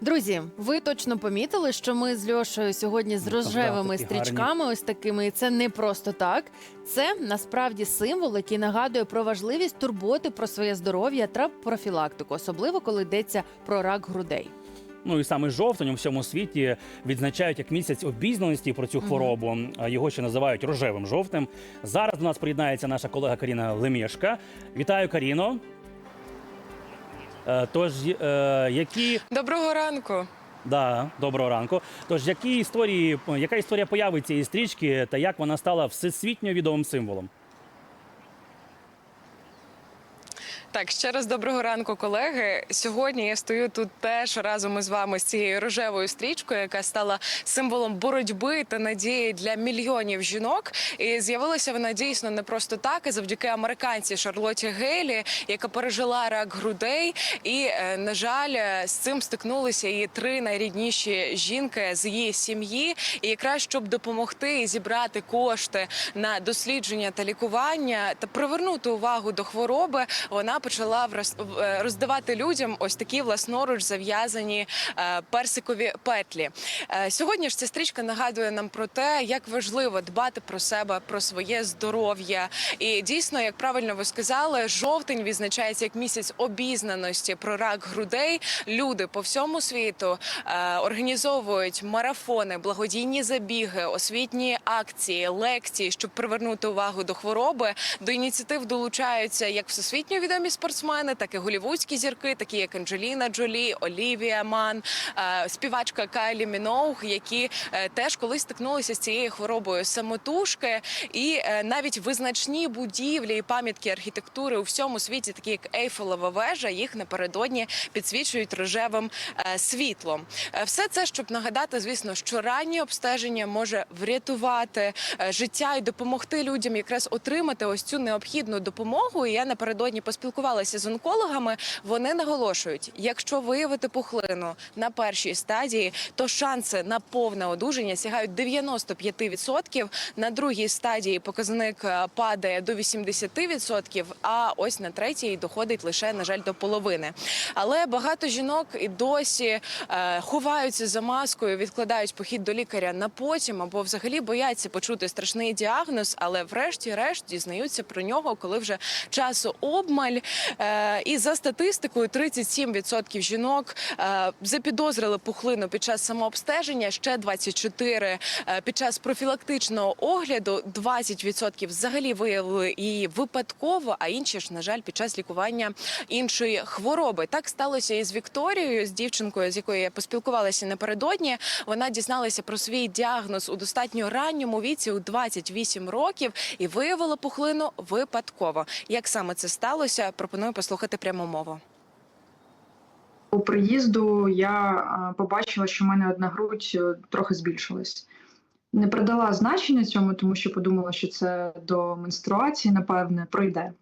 Друзі, ви точно помітили, що ми з Льошею сьогодні з Ну, рожевими такі стрічками, ось такими. І це не просто так. Це насправді символ, який нагадує про важливість турботи про своє здоров'я та профілактику, особливо коли йдеться про рак грудей. Ну і саме жовтень у всьому світі відзначають як місяць обізнаності про цю хворобу. Його ще називають рожевим жовтим. Зараз до нас приєднається наша колега Каріна Лемєшка. Вітаю, Каріно. Е, Тож, е, які Доброго ранку. да, доброго ранку. Тож, які історії, яка історія появи цієї стрічки та як вона стала всесвітньо відомим символом? Так, ще раз доброго ранку, колеги. Сьогодні я стою тут теж разом із вами з цією рожевою стрічкою, яка стала символом боротьби та надії для мільйонів жінок. І з'явилася вона дійсно не просто так, а завдяки американці Шарлоті Гейлі, яка пережила рак грудей. І е, на жаль, е, з цим стикнулися її три найрідніші жінки з її сім'ї. І якраз щоб допомогти і зібрати кошти на дослідження та лікування та привернути увагу до хвороби, вона почала е, роздавати людям ось такі власноруч зав'язані е, персикові петлі. Е, Сьогодні ж ця стрічка нагадує нам про те, як важливо дбати про себе, про своє здоров'я. І дійсно, як правильно ви сказали, жовтень відзначається як місяць обізнаності про рак грудей. Люди по всьому світу організовують марафони, благодійні забіги, освітні акції, лекції, щоб привернути увагу до хвороби. До ініціатив долучаються як всесвітньо відомі спортсмени, так і голівудські зірки, такі як Анджеліна Джолі, Олівія Ман, е, співачка Кайлі Міноуг, які е, теж колись стикнулися з цією хворобою самотужки, і е, навіть визначні будівлі і пам'ятки архітектури у всьому світі, такі як Ейфелева вежа, їх напередодні підсвічують рожевим світлом. Все це щоб нагадати, звісно, що раннє обстеження може врятувати життя і допомогти людям якраз отримати ось цю необхідну допомогу. І я напередодні поспілкувалася з онкологами. Вони наголошують, якщо виявити пухлину на першій стадії, то шанси на повне одужання сягають 95%. На другій стадії показник е, падає до 80%, а ось на третій доходить лише на жаль до половини. Але багато жінок і досі е, ховаються за маскою, відкладають похід до лікаря на потім або взагалі бояться почути страшний діагноз, але врешті-решт дізнаються про нього, коли вже часу обмаль. Е, і за статистикою, 37% жінок е, запідозрили пухлину під час самообстеження, ще 24% е, під час профілактичного огляду, 20% взагалі виявили її випадково, а інші ж, на жаль, під час лікування іншої хвороби. Так сталося і з Вікторією, з дівчинкою, з якою я поспілкувалася напередодні. Вона дізналася про свій діагноз у достатньо ранньому віці, у 28 років, і виявила пухлину випадково. Як саме це сталося? Пропоную послухати пряму мову. По приїзду я побачила, що в мене одна грудь е, трохи збільшилась. Не придала значення цьому, тому що подумала, що це до менструації, напевне, пройде.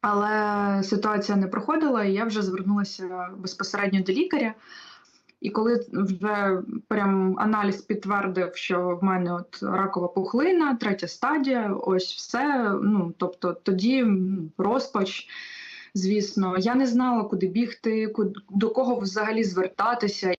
Але ситуація не проходила, і я вже звернулася безпосередньо до лікаря. І коли вже прям аналіз підтвердив, що в мене от ракова пухлина, третя стадія, ось все. Ну тобто тоді розпач. Звісно, я не знала, куди бігти, до кого взагалі звертатися.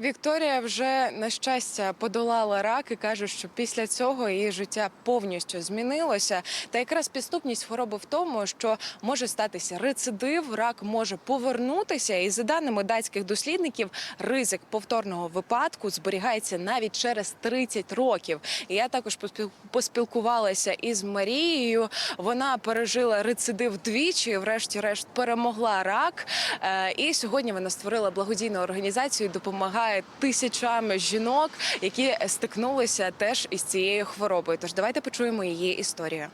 Вікторія вже на щастя подолала рак і каже, що після цього її життя повністю змінилося. Та якраз підступність хвороби в тому, що може статися рецидив, рак може повернутися. І за даними датських дослідників, ризик повторного випадку зберігається навіть через 30 років. Я також поспіл- поспілкувалася із Марією. Вона пережила рецидив двічі, врешті-решт перемогла рак. Е, І сьогодні вона створила благодійну організацію, і допомагає тисячам жінок, які стикнулися теж із цією хворобою. Тож давайте почуємо її історію.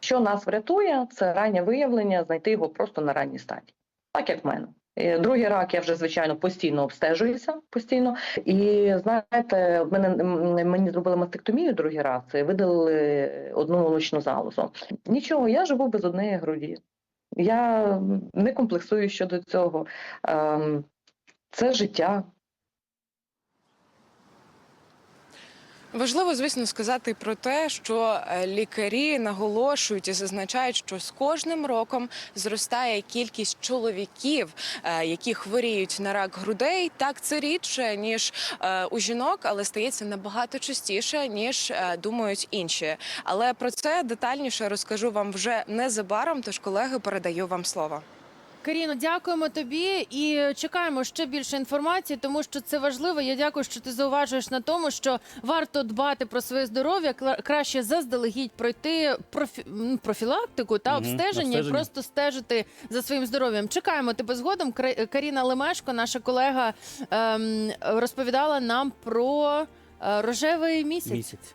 Що нас врятує, це раннє виявлення, знайти його просто на ранній стадії, так як в мене. Е, Другий рак я вже звичайно постійно обстежуюся постійно. І знаєте, мене мені зробили мастектомію другий раз і видалили одну молочну залозу. Нічого, я живу без однієї груді. Я не комплексую щодо цього. Ем, Це життя, Важливо, звісно, сказати про те, що е, лікарі наголошують і зазначають, що з кожним роком зростає кількість чоловіків, е, які хворіють на рак грудей. Так це рідше ніж е, у жінок, але стається набагато частіше ніж думають інші. Але про це детальніше розкажу вам вже незабаром. Тож, колеги, передаю вам слово. Каріно, дякуємо тобі і чекаємо ще більше інформації, тому що це важливо. Я дякую, що ти зауважуєш на тому, що варто дбати про своє здоров'я, краще заздалегідь пройти профі... профілактику та Мгм, обстеження, і просто стежити за своїм здоров'ям. Чекаємо тебе згодом. Каріна Лемешко, наша колега, ем, розповідала нам про е, рожевий місяць. Місяць.